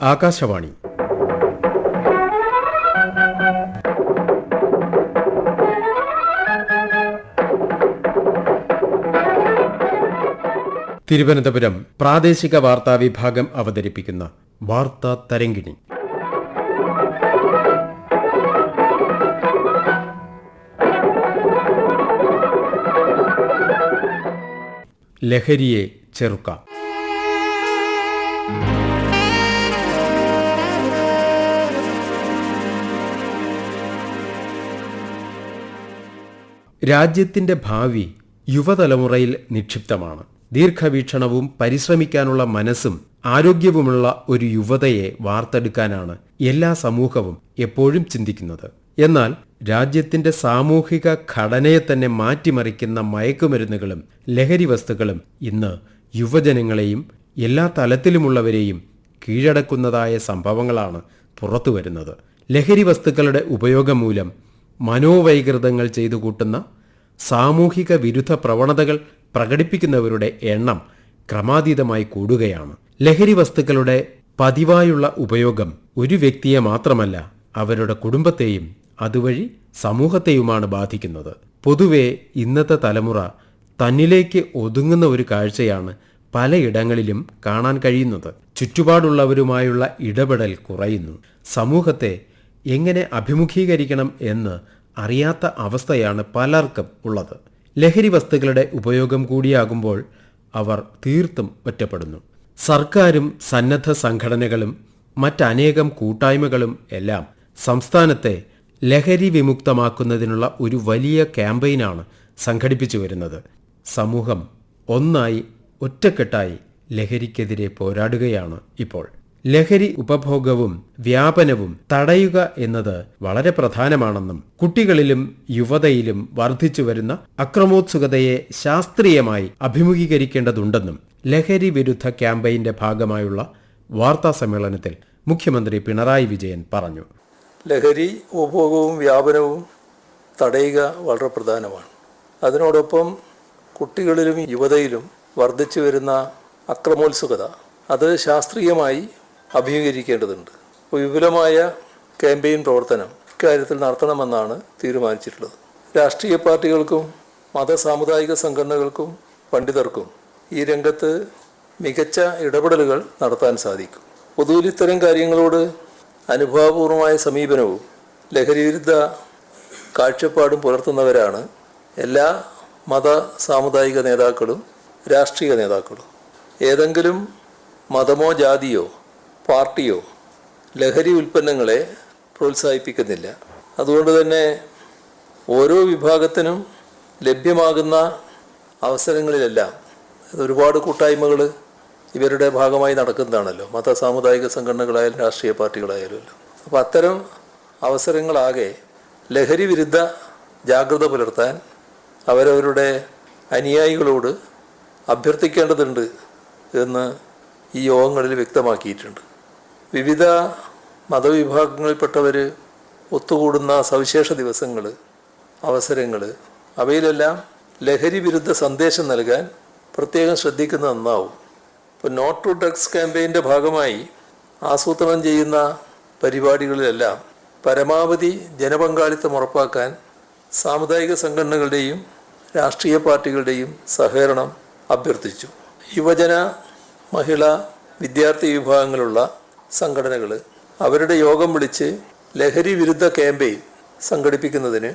ആകാശവാണി. തിരുവനന്തപുരം പ്രാദേശിക വാർത്താ വിഭാഗം അവതരിപ്പിക്കുന്ന വാർത്താ തരങ്കിണി ലഹരിയെ ചെറുക്കാം. രാജ്യത്തിന്റെ ഭാവി യുവതലമുറയിൽ നിക്ഷിപ്തമാണ്. ദീർഘവീക്ഷണവും പരിശ്രമിക്കാനുള്ള മനസ്സും ആരോഗ്യവുമുള്ള ഒരു യുവതയെ വാർത്തെടുക്കാനാണ് എല്ലാ സമൂഹവും എപ്പോഴും ചിന്തിക്കുന്നത്. എന്നാൽ രാജ്യത്തിന്റെ സാമൂഹിക ഘടനയെ തന്നെ മാറ്റിമറിക്കുന്ന മയക്കുമരുന്നുകളും ലഹരി വസ്തുക്കളും ഇന്ന് യുവജനങ്ങളെയും എല്ലാ തലത്തിലുമുള്ളവരെയും കീഴടക്കുന്നതായ സംഭവങ്ങളാണ് പുറത്തുവരുന്നത്. ലഹരി വസ്തുക്കളുടെ ഉപയോഗം മൂലം മനോവൈകൃതങ്ങൾ ചെയ്തു കൂട്ടുന്ന സാമൂഹിക വിരുദ്ധ പ്രവണതകൾ പ്രകടിപ്പിക്കുന്നവരുടെ എണ്ണം ക്രമാതീതമായി കൂടുകയാണ്. ലഹരി വസ്തുക്കളുടെ പതിവായുള്ള ഉപയോഗം ഒരു വ്യക്തിയെ മാത്രമല്ല അവരുടെ കുടുംബത്തെയും അതുവഴി സമൂഹത്തെയുമാണ് ബാധിക്കുന്നത്. പൊതുവെ ഇന്നത്തെ തലമുറ തന്നിലേക്ക് ഒതുങ്ങുന്ന ഒരു കാഴ്ചയാണ് പലയിടങ്ങളിലും കാണാൻ കഴിയുന്നത്. ചുറ്റുപാടുള്ളവരുമായുള്ള ഇടപെടൽ കുറയുന്നു. സമൂഹത്തെ എങ്ങനെ അഭിമുഖീകരിക്കണം എന്ന് അറിയാത്ത അവസ്ഥയാണ് പലർക്കും ഉള്ളത്. ലഹരി വസ്തുക്കളുടെ ഉപയോഗം കൂടിയാകുമ്പോൾ അവർ തീർത്തും ഒറ്റപ്പെടുന്നു. സർക്കാരും സന്നദ്ധ സംഘടനകളും മറ്റനേകം കൂട്ടായ്മകളും എല്ലാം സംസ്ഥാനത്തെ ലഹരി വിമുക്തമാക്കുന്നതിനുള്ള ഒരു വലിയ ക്യാമ്പയിനാണ് സംഘടിപ്പിച്ചു വരുന്നത്. സമൂഹം ഒന്നായി ഒറ്റക്കെട്ടായി ലഹരിക്കെതിരെ പോരാടുകയാണ് ഇപ്പോൾ. ലഹരി ഉപഭോഗവും വ്യാപനവും തടയുക എന്നത് വളരെ പ്രധാനമാണെന്നും കുട്ടികളിലും യുവതയിലും വർദ്ധിച്ചു വരുന്ന അക്രമോത്സുകതയെ ശാസ്ത്രീയമായി അഭിമുഖീകരിക്കേണ്ടതുണ്ടെന്നും ലഹരി വിരുദ്ധ ക്യാമ്പയിന്റെ ഭാഗമായുള്ള വാർത്താ സമ്മേളനത്തിൽ മുഖ്യമന്ത്രി പിണറായി വിജയൻ പറഞ്ഞു. ലഹരി ഉപഭോഗവും വ്യാപനവും തടയുക വളരെ പ്രധാനമാണ്. അതിനോടൊപ്പം കുട്ടികളിലും യുവതയിലും വർദ്ധിച്ചു വരുന്ന അക്രമോത്സുകത അത് ശാസ്ത്രീയമായി അഭിമുഖീകരിക്കേണ്ടതുണ്ട്. വിപുലമായ ക്യാമ്പയിൻ പ്രവർത്തനം ഇക്കാര്യത്തിൽ നടത്തണമെന്നാണ് തീരുമാനിച്ചിട്ടുള്ളത്. രാഷ്ട്രീയ പാർട്ടികൾക്കും മത സാമുദായിക സംഘടനകൾക്കും പണ്ഡിതർക്കും ഈ രംഗത്ത് മികച്ച ഇടപെടലുകൾ നടത്താൻ സാധിക്കും. പൊതുവിൽ ഇത്തരം കാര്യങ്ങളോട് അനുഭാവപൂർവമായ സമീപനവും ലഹരിവിരുദ്ധ കാഴ്ചപ്പാടും പുലർത്തുന്നവരാണ് എല്ലാ മത സാമുദായിക നേതാക്കളും രാഷ്ട്രീയ നേതാക്കളും. ഏതെങ്കിലും മതമോ ജാതിയോ പാർട്ടിയോ ലഹരി ഉൽപ്പന്നങ്ങളെ പ്രോത്സാഹിപ്പിക്കുന്നില്ല. അതുകൊണ്ട് തന്നെ ഓരോ വിഭാഗത്തിനും ലഭ്യമാകുന്ന അവസരങ്ങളിലെല്ലാം ഒരുപാട് കൂട്ടായ്മകൾ ഇവരുടെ ഭാഗമായി നടക്കുന്നതാണല്ലോ. മത സാമുദായിക സംഘടനകളായാലും രാഷ്ട്രീയ പാർട്ടികളായാലും അപ്പോൾ അത്തരം അവസരങ്ങളാകെ ലഹരി വിരുദ്ധ ജാഗ്രത പുലർത്താൻ അവരവരുടെ അനുയായികളോട് അഭ്യർത്ഥിക്കേണ്ടതുണ്ട് എന്ന് ഈ യോഗങ്ങളിൽ വ്യക്തമാക്കിയിട്ടുണ്ട്. വിവിധ മതവിഭാഗങ്ങളിൽപ്പെട്ടവർ ഒത്തുകൂടുന്ന സവിശേഷ ദിവസങ്ങൾ അവസരങ്ങൾ അവയിലെല്ലാം ലഹരി വിരുദ്ധ സന്ദേശം നൽകാൻ പ്രത്യേകം ശ്രദ്ധിക്കുന്നത് നന്നാവും. ഇപ്പോൾ നോട്ട് ടു ഡ്രഗ്സ് ക്യാമ്പയിന്റെ ഭാഗമായി ആസൂത്രണം ചെയ്യുന്ന പരിപാടികളിലെല്ലാം പരമാവധി ജനപങ്കാളിത്തം ഉറപ്പാക്കാൻ സാമുദായിക സംഘടനകളുടെയും രാഷ്ട്രീയ പാർട്ടികളുടെയും സഹകരണം അഭ്യർത്ഥിച്ചു. യുവജന മഹിള വിദ്യാർത്ഥി വിഭാഗങ്ങളുള്ള സംഘടനകൾ അവരുടെ യോഗം വിളിച്ച് ലഹരി വിരുദ്ധ ക്യാമ്പയിൻ സംഘടിപ്പിക്കുന്നതിന്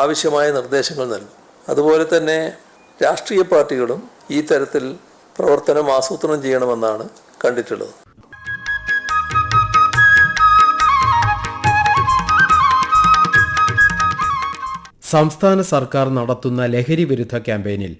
ആവശ്യമായ നിർദ്ദേശങ്ങൾ നൽകും. അതുപോലെ തന്നെ രാഷ്ട്രീയ പാർട്ടികളും ഈ തരത്തിൽ പ്രവർത്തനം ആസൂത്രണം ചെയ്യണമെന്നാണ് കണ്ടിട്ടുള്ളത്. സംസ്ഥാന സർക്കാർ നടത്തുന്ന ലഹരി വിരുദ്ധ ക്യാമ്പയിനിൽ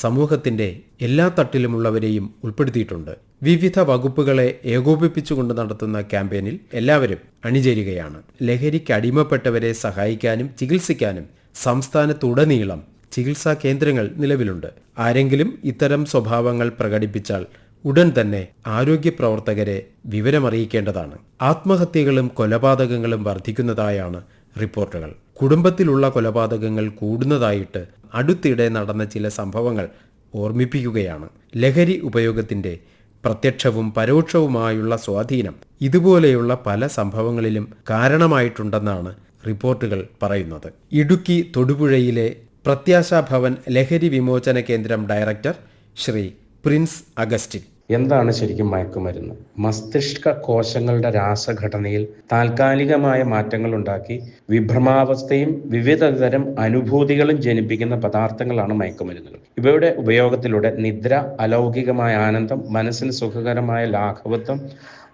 സമൂഹത്തിന്റെ എല്ലാ തട്ടിലുമുള്ളവരെയും ഉൾപ്പെടുത്തിയിട്ടുണ്ട്. വിവിധ വകുപ്പുകളെ ഏകോപിപ്പിച്ചുകൊണ്ട് നടത്തുന്ന ക്യാമ്പയിനിൽ എല്ലാവരും അണിചേരുകയാണ്. ലഹരിക്ക് അടിമപ്പെട്ടവരെ സഹായിക്കാനും ചികിത്സിക്കാനും സംസ്ഥാനത്തുടനീളം ചികിത്സാ കേന്ദ്രങ്ങൾ നിലവിലുണ്ട്. ആരെങ്കിലും ഇത്തരം സ്വഭാവങ്ങൾ പ്രകടിപ്പിച്ചാൽ ഉടൻ തന്നെ ആരോഗ്യ പ്രവർത്തകരെ വിവരമറിയിക്കേണ്ടതാണ്. ആത്മഹത്യകളും കൊലപാതകങ്ങളും വർദ്ധിക്കുന്നതായാണ് റിപ്പോർട്ടുകൾ. കുടുംബത്തിലുള്ള കൊലപാതകങ്ങൾ കൂടുന്നതായിട്ട് അടുത്തിടെ നടന്ന ചില സംഭവങ്ങൾ ഓർമ്മിപ്പിക്കുകയാണ്. ലഹരി ഉപയോഗത്തിന്റെ പ്രത്യക്ഷവും പരോക്ഷവുമായുള്ള സ്വാധീനം ഇതുപോലെയുള്ള പല സംഭവങ്ങളിലും കാരണമായിട്ടുണ്ടെന്നാണ് റിപ്പോർട്ടുകൾ പറയുന്നത്. ഇടുക്കി തൊടുപുഴയിലെ പ്രത്യാശാഭവൻ ലഹരി വിമോചന കേന്ദ്രം ഡയറക്ടർ ശ്രീ പ്രിൻസ് അഗസ്റ്റിൻ. എന്താണ് ശരിക്കും മയക്കുമരുന്ന്? മസ്തിഷ്ക കോശങ്ങളുടെ രാസഘടനയിൽ താൽക്കാലികമായ മാറ്റങ്ങൾ ഉണ്ടാക്കി വിഭ്രമാവസ്ഥയും വിവിധതരം അനുഭൂതികളും ജനിപ്പിക്കുന്ന പദാർത്ഥങ്ങളാണ് മയക്കുമരുന്നുകൾ. ഇവയുടെ ഉപയോഗത്തിലൂടെ നിദ്ര അലൗകികമായ ആനന്ദം മനസ്സിന് സുഖകരമായ ലാഘവത്വം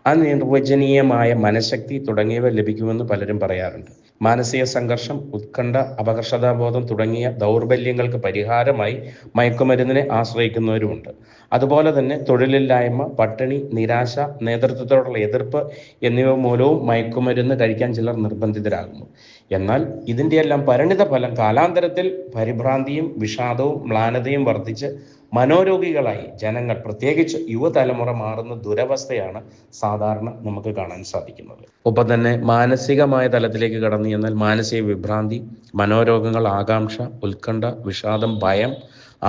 അനിർവചനീയമായ മനഃശക്തി തുടങ്ങിയവ ലഭിക്കുമെന്ന് പലരും പറയാറുണ്ട്. മാനസിക സംഘർഷം ഉത്കണ്ഠ അപകർഷതാബോധം തുടങ്ങിയ ദൗർബല്യങ്ങൾക്ക് പരിഹാരമായി മയക്കുമരുന്നിനെ ആശ്രയിക്കുന്നവരുമുണ്ട്. അതുപോലെ തന്നെ തൊഴിലില്ലായ്മ പട്ടിണി നിരാശ നേതൃത്വത്തോടുള്ള എതിർപ്പ് എന്നിവ മൂലവും മയക്കുമരുന്ന് കഴിക്കാൻ ചിലർ നിർബന്ധിതരാകുന്നു. എന്നാൽ ഇതിന്റെയെല്ലാം പരിണിത ഫലം കാലാന്തരത്തിൽ പരിഭ്രാന്തിയും വിഷാദവും മ്ലാനതയും വർദ്ധിച്ച് മനോരോഗികളായി ജനങ്ങൾ പ്രത്യേകിച്ച് യുവതലമുറ മാറുന്ന ദുരവസ്ഥയാണ് സാധാരണ നമുക്ക് കാണാൻ സാധിക്കുന്നത്. ഒപ്പം തന്നെ മാനസികമായ തലത്തിലേക്ക് കടന്നു ചെന്നാൽ മാനസിക വിഭ്രാന്തി മനോരോഗങ്ങൾ ആകാംക്ഷ ഉത്കണ്ഠ വിഷാദം ഭയം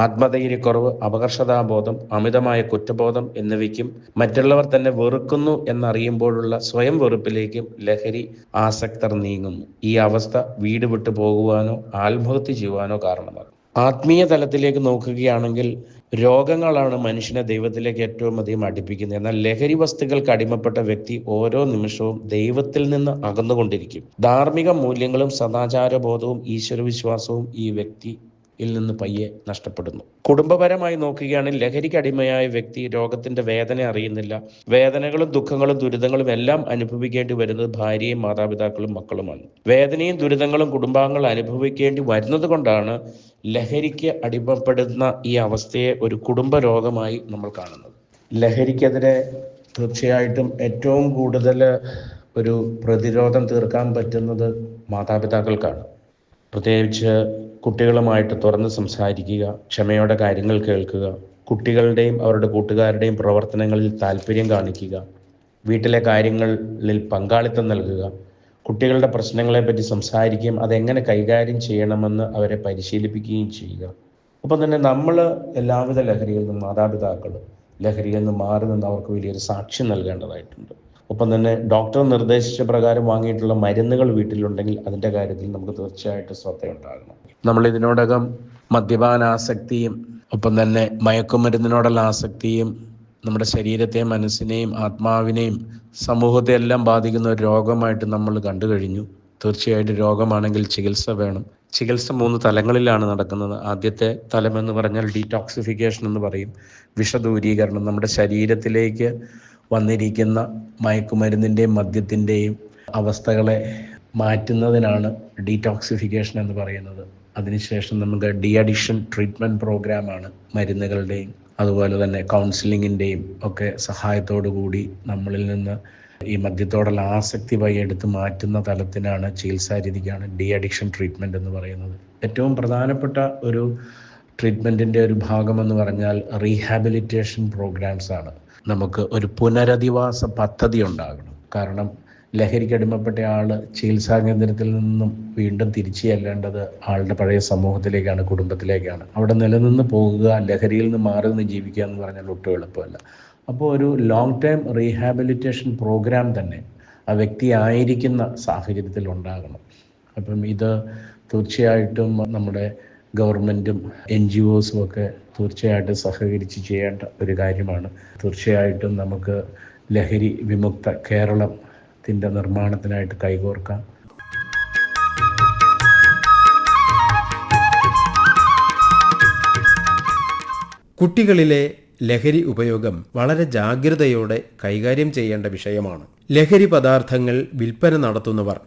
ആത്മധൈര്യക്കുറവ് അപകർഷതാബോധം അമിതമായ കുറ്റബോധം എന്നിവയ്ക്കും മറ്റുള്ളവർ തന്നെ വെറുക്കുന്നു എന്നറിയുമ്പോഴുള്ള സ്വയം വെറുപ്പിലേക്കും ലഹരി ആസക്തർ നീങ്ങുന്നു. ഈ അവസ്ഥ വീട് വിട്ടു പോകുവാനോ ആത്മഹത്യ ചെയ്യുവാനോ കാരണമാകും. ആത്മീയ തലത്തിലേക്ക് നോക്കുകയാണെങ്കിൽ രോഗങ്ങളാണ് മനുഷ്യനെ ദൈവത്തിലേക്ക് ഏറ്റവും അധികം അടുപ്പിക്കുന്നത്. എന്നാൽ ലഹരി വസ്തുക്കൾക്ക് അടിമപ്പെട്ട വ്യക്തി ഓരോ നിമിഷവും ദൈവത്തിൽ നിന്ന് അകന്നുകൊണ്ടിരിക്കും. ധാർമ്മിക മൂല്യങ്ങളും സദാചാര സദാചാരബോധവും ഈശ്വരവിശ്വാസവും ഈ വ്യക്തി ിൽ നിന്ന് പയ്യെ നഷ്ടപ്പെടുന്നു. കുടുംബപരമായി നോക്കുകയാണെങ്കിൽ ലഹരിക്ക് അടിമയായ വ്യക്തി രോഗത്തിന്റെ വേദന അറിയുന്നില്ല. വേദനകളും ദുഃഖങ്ങളും ദുരിതങ്ങളും എല്ലാം അനുഭവിക്കേണ്ടി വരുന്നത് ഭാര്യയും മാതാപിതാക്കളും മക്കളുമാണ്. വേദനയും ദുരിതങ്ങളും കുടുംബാംഗങ്ങൾ അനുഭവിക്കേണ്ടി വരുന്നത് കൊണ്ടാണ് ലഹരിക്ക് അടിമപ്പെടുന്ന ഈ അവസ്ഥയെ ഒരു കുടുംബ രോഗമായി നമ്മൾ കാണുന്നത്. ലഹരിക്കെതിരെ തീർച്ചയായിട്ടും ഏറ്റവും കൂടുതൽ ഒരു പ്രതിരോധം തീർക്കാൻ പറ്റുന്നത് മാതാപിതാക്കൾക്കാണ്. പ്രത്യേകിച്ച് കുട്ടികളുമായിട്ട് തുറന്ന് സംസാരിക്കുക ക്ഷമയോടെ കാര്യങ്ങൾ കേൾക്കുക കുട്ടികളുടെയും അവരുടെ കൂട്ടുകാരുടെയും പ്രവർത്തനങ്ങളിൽ താല്പര്യം കാണിക്കുക വീട്ടിലെ കാര്യങ്ങളിൽ പങ്കാളിത്തം നൽകുക കുട്ടികളുടെ പ്രശ്നങ്ങളെപ്പറ്റി സംസാരിക്കുകയും അതെങ്ങനെ കൈകാര്യം ചെയ്യണമെന്ന് അവരെ പരിശീലിപ്പിക്കുകയും ചെയ്യുക. ഒപ്പം തന്നെ നമ്മൾ എല്ലാവിധ ലഹരിയിൽ നിന്നും മാതാപിതാക്കൾ ലഹരിയിൽ നിന്ന് മാറി നിന്ന് അവർക്ക് വലിയൊരു സാക്ഷ്യം നൽകേണ്ടതായിട്ടുണ്ട്. ഒപ്പം തന്നെ ഡോക്ടർ നിർദ്ദേശിച്ച പ്രകാരം വാങ്ങിയിട്ടുള്ള മരുന്നുകൾ വീട്ടിലുണ്ടെങ്കിൽ അതിന്റെ കാര്യത്തിൽ നമുക്ക് തീർച്ചയായിട്ടും ശ്രദ്ധയുണ്ടാകണം. നമ്മൾ ഇതിനോടകം മദ്യപാനാസക്തിയും ഒപ്പം തന്നെ മയക്കുമരുന്നിനോടുള്ള ആസക്തിയും നമ്മുടെ ശരീരത്തെയും മനസ്സിനെയും ആത്മാവിനെയും സമൂഹത്തെ എല്ലാം ബാധിക്കുന്ന ഒരു രോഗമായിട്ട് നമ്മൾ കണ്ടു കഴിഞ്ഞു. തീർച്ചയായിട്ടും രോഗമാണെങ്കിൽ ചികിത്സ വേണം. ചികിത്സ മൂന്ന് തലങ്ങളിലാണ് നടക്കുന്നത്. ആദ്യത്തെ തലം എന്ന് പറഞ്ഞാൽ ഡീടോക്സിഫിക്കേഷൻ എന്ന് പറയും. വിഷദൂരീകരണം. നമ്മുടെ ശരീരത്തിലേക്ക് വന്നിരിക്കുന്ന മയക്കുമരുന്നിന്റെയും മദ്യത്തിന്റെയും അവസ്ഥകളെ മാറ്റുന്നതിനാണ് ഡീടോക്സിഫിക്കേഷൻ എന്ന് പറയുന്നത്. അതിനുശേഷം നമുക്ക് ഡി അഡിഷൻ ട്രീറ്റ്മെന്റ് പ്രോഗ്രാമാണ് മരുന്നുകളുടെയും അതുപോലെ തന്നെ കൗൺസിലിങ്ങിന്റെയും ഒക്കെ സഹായത്തോടു കൂടി നമ്മളിൽ നിന്ന് ഈ മദ്യത്തോടുള്ള ആസക്തി വഴി എടുത്ത് മാറ്റുന്ന തലത്തിനാണ് ചികിത്സാ രീതിക്കാണ് ഡി അഡിക്ഷൻ ട്രീറ്റ്മെന്റ് എന്ന് പറയുന്നത്. ഏറ്റവും പ്രധാനപ്പെട്ട ഒരു ട്രീറ്റ്മെന്റിന്റെ ഒരു ഭാഗമെന്ന് പറഞ്ഞാൽ റീഹാബിലിറ്റേഷൻ പ്രോഗ്രാംസ് ആണ്. നമുക്ക് ഒരു പുനരധിവാസ പദ്ധതി ഉണ്ടാകണം. കാരണം ലഹരിക്ക് അടിമപ്പെട്ട ആൾ ചികിത്സാ കേന്ദ്രത്തിൽ നിന്നും വീണ്ടും തിരിച്ചു ചെല്ലേണ്ടത് ആളുടെ പഴയ സമൂഹത്തിലേക്കാണ് കുടുംബത്തിലേക്കാണ്. അവിടെ നിലനിന്ന് പോകുക ലഹരിയിൽ നിന്ന് മാറി നിന്ന് ജീവിക്കുക എന്ന് പറഞ്ഞാൽ ഒട്ടും എളുപ്പമല്ല. അപ്പോൾ ഒരു ലോങ് ടൈം റീഹാബിലിറ്റേഷൻ പ്രോഗ്രാം തന്നെ ആ വ്യക്തി ആയിരിക്കുന്ന സാഹചര്യത്തിൽ ഉണ്ടാകണം. അപ്പം ഇത് തീർച്ചയായിട്ടും നമ്മുടെ ഗവൺമെന്റും എൻ ജി ഒസും ഒക്കെ തീർച്ചയായിട്ടും സഹകരിച്ച് ചെയ്യേണ്ട ഒരു കാര്യമാണ്. തീർച്ചയായിട്ടും നമുക്ക് ലഹരി വിമുക്ത കേരളത്തിന്റെ നിർമ്മാണത്തിനായിട്ട് കൈകോർക്കാം. കുട്ടികളിലെ ലഹരി ഉപയോഗം വളരെ ജാഗ്രതയോടെ കൈകാര്യം ചെയ്യേണ്ട വിഷയമാണ്. ലഹരി പദാർത്ഥങ്ങൾ വിൽപ്പന നടത്തുന്നവർ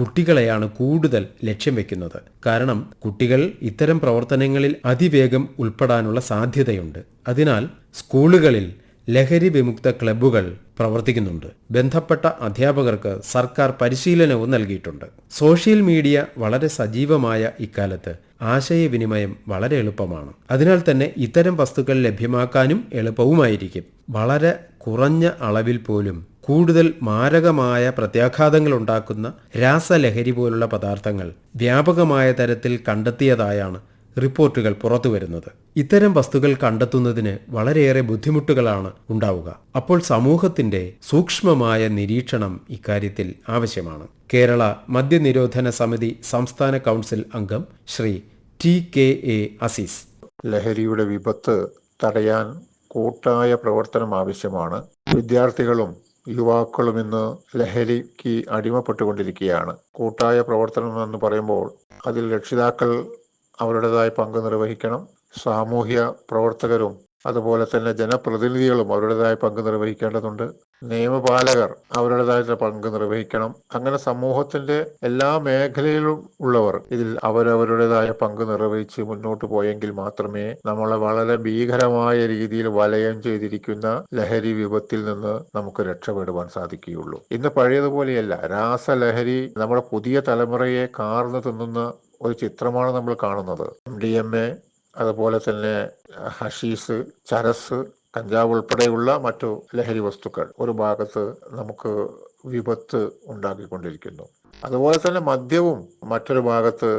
കുട്ടികളെയാണ് കൂടുതൽ ലക്ഷ്യം വെക്കുന്നത്. കാരണം കുട്ടികൾ ഇത്തരം പ്രവർത്തനങ്ങളിൽ അതിവേഗം ഉൾപ്പെടാനുള്ള സാധ്യതയുണ്ട്. അതിനാൽ സ്കൂളുകളിൽ ലഹരി വിമുക്ത ക്ലബ്ബുകൾ പ്രവർത്തിക്കുന്നുണ്ട്. ബന്ധപ്പെട്ട അധ്യാപകർക്ക് സർക്കാർ പരിശീലനവും നൽകിയിട്ടുണ്ട്. സോഷ്യൽ മീഡിയ വളരെ സജീവമായ ഇക്കാലത്ത് ആശയവിനിമയം വളരെ എളുപ്പമാണ്. അതിനാൽ തന്നെ ഇത്തരം വസ്തുക്കൾ ലഭ്യമാക്കാനും എളുപ്പവുമായിരിക്കും. വളരെ കുറഞ്ഞ അളവിൽ പോലും കൂടുതൽ മാരകമായ പ്രത്യാഘാതങ്ങൾ ഉണ്ടാക്കുന്ന രാസലഹരി പോലുള്ള പദാർത്ഥങ്ങൾ വ്യാപകമായ തരത്തിൽ കണ്ടെത്തിയതായാണ് റിപ്പോർട്ടുകൾ പുറത്തു പുറത്തുവരുന്നത് ഇത്തരം വസ്തുക്കൾ കണ്ടെത്തുന്നതിന് വളരെയേറെ ബുദ്ധിമുട്ടുകളാണ് ഉണ്ടാവുക. അപ്പോൾ സമൂഹത്തിന്റെ സൂക്ഷ്മമായ നിരീക്ഷണം ഇക്കാര്യത്തിൽ ആവശ്യമാണ്. കേരള മദ്യനിരോധന സമിതി സംസ്ഥാന കൗൺസിൽ അംഗം Shri T K A Azeez. ലഹരിയുടെ വിപത്ത് തടയാൻ കൂട്ടായ പ്രവർത്തനം ആവശ്യമാണ്. വിദ്യാർത്ഥികളും യുവാക്കളും ഇന്ന് ലഹരിക്ക് അടിമപ്പെട്ടുകൊണ്ടിരിക്കുകയാണ്. കൂട്ടായ പ്രവർത്തനം എന്ന് പറയുമ്പോൾ അതിൽ രക്ഷിതാക്കൾ അവരുടേതായ പങ്ക് നിർവഹിക്കണം. സാമൂഹ്യ പ്രവർത്തകരും അതുപോലെ തന്നെ ജനപ്രതിനിധികളും അവരുടേതായ പങ്ക് നിർവഹിക്കേണ്ടതുണ്ട്. നിയമപാലകർ അവരുടേതായ പങ്ക് നിർവഹിക്കണം. അങ്ങനെ സമൂഹത്തിന്റെ എല്ലാ മേഖലയിലും ഉള്ളവർ ഇതിൽ അവരവരുടേതായ പങ്ക് നിർവഹിച്ച് മുന്നോട്ട് പോയെങ്കിൽ മാത്രമേ നമ്മളെ വളരെ ഭീകരമായ രീതിയിൽ വലയം ചെയ്തിരിക്കുന്ന ലഹരി വിപത്തിൽ നിന്ന് നമുക്ക് രക്ഷപ്പെടുവാൻ സാധിക്കുകയുള്ളൂ. ഇന്ന് പഴയതുപോലെയല്ല. രാസലഹരി നമ്മുടെ പുതിയ തലമുറയെ കാർന്നു തിന്നുന്ന ഒരു ചിത്രമാണ് നമ്മൾ കാണുന്നത്. എം ഡി എം എ അതുപോലെ തന്നെ ഹഷീസ് ചരസ് കഞ്ചാവ് ഉൾപ്പെടെയുള്ള മറ്റു ലഹരി വസ്തുക്കൾ ഒരു ഭാഗത്ത് നമുക്ക് വിപത്ത് ഉണ്ടാക്കിക്കൊണ്ടിരിക്കുന്നു. അതുപോലെ തന്നെ മദ്യവും മറ്റൊരു ഭാഗത്ത്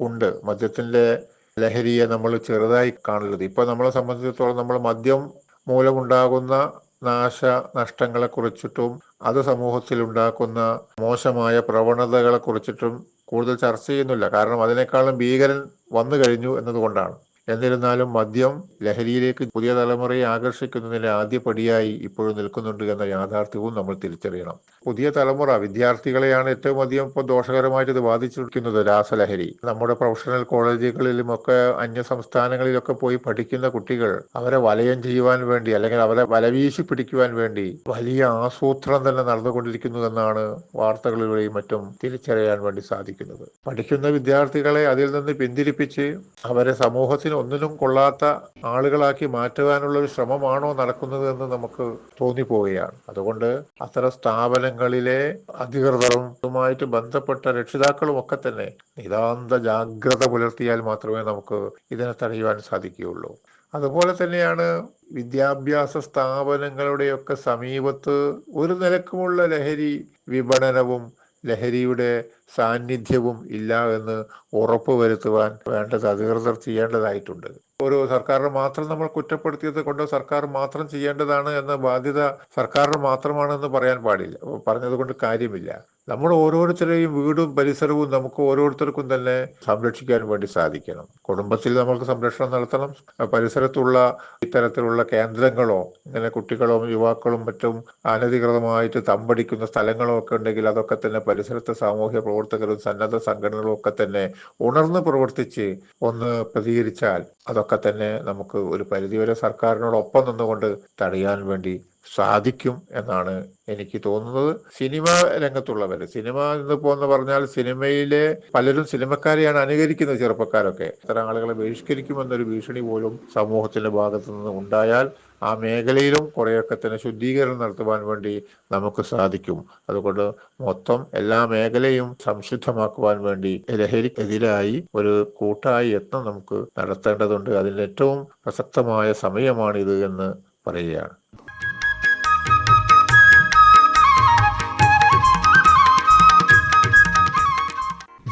ഉണ്ട്. മദ്യത്തിന്റെ ലഹരിയെ നമ്മൾ ചെറുതായി കാണരുത്. ഇപ്പൊ നമ്മളെ സംബന്ധിച്ചിടത്തോളം നമ്മൾ മദ്യം മൂലമുണ്ടാകുന്ന നാശ നഷ്ടങ്ങളെ കുറിച്ചിട്ടും അത് സമൂഹത്തിൽ ഉണ്ടാക്കുന്ന മോശമായ പ്രവണതകളെ കുറിച്ചിട്ടും കൂടുതൽ ചർച്ച ചെയ്യുന്നില്ല. കാരണം അതിനേക്കാളും ഭീകരൻ വന്നു കഴിഞ്ഞു എന്നതുകൊണ്ടാണ്. എന്നിരുന്നാലും മദ്യം ലഹരിയിലേക്ക് പുതിയ തലമുറയെ ആകർഷിക്കുന്നതിന്റെ ആദ്യ പടിയായി ഇപ്പോഴും നിൽക്കുന്നുണ്ട് എന്ന യാഥാർത്ഥ്യവും നമ്മൾ തിരിച്ചറിയണം. പുതിയ തലമുറ വിദ്യാർത്ഥികളെയാണ് ഏറ്റവും അധികം ഇപ്പോൾ ദോഷകരമായിട്ട് ഇത് ബാധിച്ചിരിക്കുന്നത് രാസലഹരി. നമ്മുടെ പ്രൊഫഷണൽ കോളേജുകളിലും ഒക്കെ അന്യ സംസ്ഥാനങ്ങളിലൊക്കെ പോയി പഠിക്കുന്ന കുട്ടികൾ അവരെ വലയം ചെയ്യുവാൻ വേണ്ടി അല്ലെങ്കിൽ അവരെ വലവീശി പിടിക്കുവാൻ വേണ്ടി വലിയ ആസൂത്രണം തന്നെ നടന്നുകൊണ്ടിരിക്കുന്നു എന്നാണ് വാർത്തകളിലൂടെയും മറ്റും തിരിച്ചറിയാൻ വേണ്ടി സാധിക്കുന്നത്. പഠിക്കുന്ന വിദ്യാർത്ഥികളെ അതിൽ നിന്ന് പിന്തിരിപ്പിച്ച് അവരെ സമൂഹത്തിന് ഒന്നിനും കൊള്ളാത്ത ആളുകളാക്കി മാറ്റുവാനുള്ള ഒരു ശ്രമമാണോ നടക്കുന്നത് എന്ന് നമുക്ക് തോന്നിപ്പോവുകയാണ്. അതുകൊണ്ട് അത്തരം സ്ഥാപനങ്ങളിലെ അധികൃതരും ഇതുമായിട്ട് ബന്ധപ്പെട്ട രക്ഷിതാക്കളും ഒക്കെ തന്നെ നിതാന്ത ജാഗ്രത പുലർത്തിയാൽ മാത്രമേ നമുക്ക് ഇതിനെ തടയുവാൻ സാധിക്കുകയുള്ളൂ. അതുപോലെ തന്നെയാണ് വിദ്യാഭ്യാസ സ്ഥാപനങ്ങളുടെയൊക്കെ സമീപത്ത് ഒരു നിലക്കുമുള്ള ലഹരി വിപണനവും ലഹരിയുടെ സാന്നിധ്യവും ഇല്ല എന്ന് ഉറപ്പുവരുത്തുവാൻ വേണ്ടത് അധികൃതർ ചെയ്യേണ്ടതായിട്ടുണ്ട്. ഒരു സർക്കാരിനെ മാത്രം നമ്മൾ കുറ്റപ്പെടുത്തിയത് കൊണ്ട് സർക്കാർ മാത്രം ചെയ്യേണ്ടതാണ് എന്ന ബാധ്യത സർക്കാരിന് മാത്രമാണെന്ന് പറയാൻ പാടില്ല. പറഞ്ഞത് കൊണ്ട് കാര്യമില്ല. നമ്മൾ ഓരോരുത്തരെയും വീടും പരിസരവും നമുക്ക് ഓരോരുത്തർക്കും തന്നെ സംരക്ഷിക്കാൻ വേണ്ടി സാധിക്കണം. കുടുംബത്തിൽ നമുക്ക് സംരക്ഷണം നടത്തണം. പരിസരത്തുള്ള ഇത്തരത്തിലുള്ള കേന്ദ്രങ്ങളോ ഇങ്ങനെ കുട്ടികളോ യുവാക്കളും മറ്റും അനധികൃതമായിട്ട് തമ്പടിക്കുന്ന സ്ഥലങ്ങളോ ഒക്കെ ഉണ്ടെങ്കിൽ അതൊക്കെ തന്നെ പരിസരത്തെ സാമൂഹ്യ പ്രവർത്തകരും സന്നദ്ധ സംഘടനകളും ഒക്കെ തന്നെ ഉണർന്ന് പ്രവർത്തിച്ച് ഒന്ന് പ്രതികരിച്ചാൽ അതൊക്കെ തന്നെ നമുക്ക് ഒരു പരിധിവരെ സർക്കാരിനോടൊപ്പം നിന്നുകൊണ്ട് തടയാൻ വേണ്ടി സാധിക്കും എന്നാണ് എനിക്ക് തോന്നുന്നത്. സിനിമ രംഗത്തുള്ളവർ സിനിമ എന്ന് എന്ന് പറഞ്ഞാൽ സിനിമയിലെ പലരും സിനിമക്കാരെയാണ് അനുകരിക്കുന്നത് ചെറുപ്പക്കാരൊക്കെ. ഇത്തരം ആളുകളെ ബഹിഷ്കരിക്കുമെന്നൊരു ഭീഷണി പോലും സമൂഹത്തിന്റെ ഭാഗത്തു നിന്ന് ഉണ്ടായാൽ ആ മേഖലയിലും കുറേയൊക്കെ തന്നെ ശുദ്ധീകരണം നടത്തുവാൻ വേണ്ടി നമുക്ക് സാധിക്കും. അതുകൊണ്ട് മൊത്തം എല്ലാ മേഖലയും സംശുദ്ധമാക്കുവാൻ വേണ്ടി ലഹരിക്കെതിരായി ഒരു കൂട്ടായ യത്നം നമുക്ക് നടത്തേണ്ടതുണ്ട്. അതിന് ഏറ്റവും പ്രസക്തമായ സമയമാണിത് എന്ന് പറയുകയാണ്.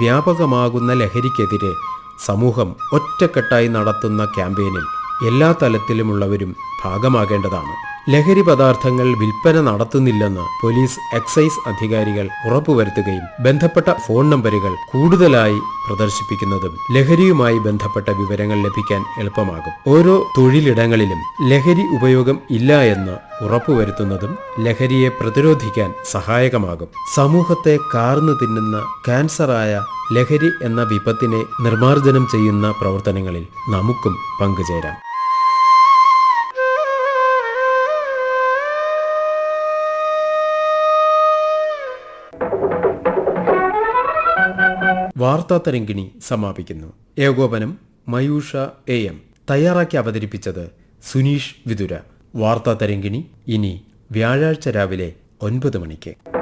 വ്യാപകമാകുന്ന ലഹരിക്കെതിരെ സമൂഹം ഒറ്റക്കെട്ടായി നടത്തുന്ന ക്യാമ്പയിനിൽ എല്ലാ തലത്തിലുമുള്ളവരും ഭാഗമാകേണ്ടതാണ് ലഹരി പദാർത്ഥങ്ങൾ വിൽപ്പന നടത്തുന്നില്ലെന്ന് പോലീസ് എക്സൈസ് അധികാരികൾ ഉറപ്പുവരുത്തുകയും ബന്ധപ്പെട്ട ഫോൺ നമ്പറുകൾ കൂടുതലായി പ്രദർശിപ്പിക്കുന്നതും ലഹരിയുമായി ബന്ധപ്പെട്ട വിവരങ്ങൾ ലഭിക്കാൻ എളുപ്പമാകും. ഓരോ തൊഴിലിടങ്ങളിലും ലഹരി ഉപയോഗം ഇല്ല എന്ന് ഉറപ്പുവരുത്തുന്നതും ലഹരിയെ പ്രതിരോധിക്കാൻ സഹായകമാകും. സമൂഹത്തെ കാർന്നു തിന്നുന്ന ക്യാൻസറായ ലഹരി എന്ന വിപത്തിനെ നിർമ്മാർജനം ചെയ്യുന്ന പ്രവർത്തനങ്ങളിൽ നമുക്കും പങ്കുചേരാം. വാർത്താ തരംഗിണി സമാപിക്കുന്നു. ഏകോപനം മയൂഷ എ എം. തയ്യാറാക്കി അവതരിപ്പിച്ചത് സുനീഷ് വിതുര. വാർത്താ തരംഗിണി ഇനി വ്യാഴാഴ്ച രാവിലെ ഒൻപത് മണിക്ക്.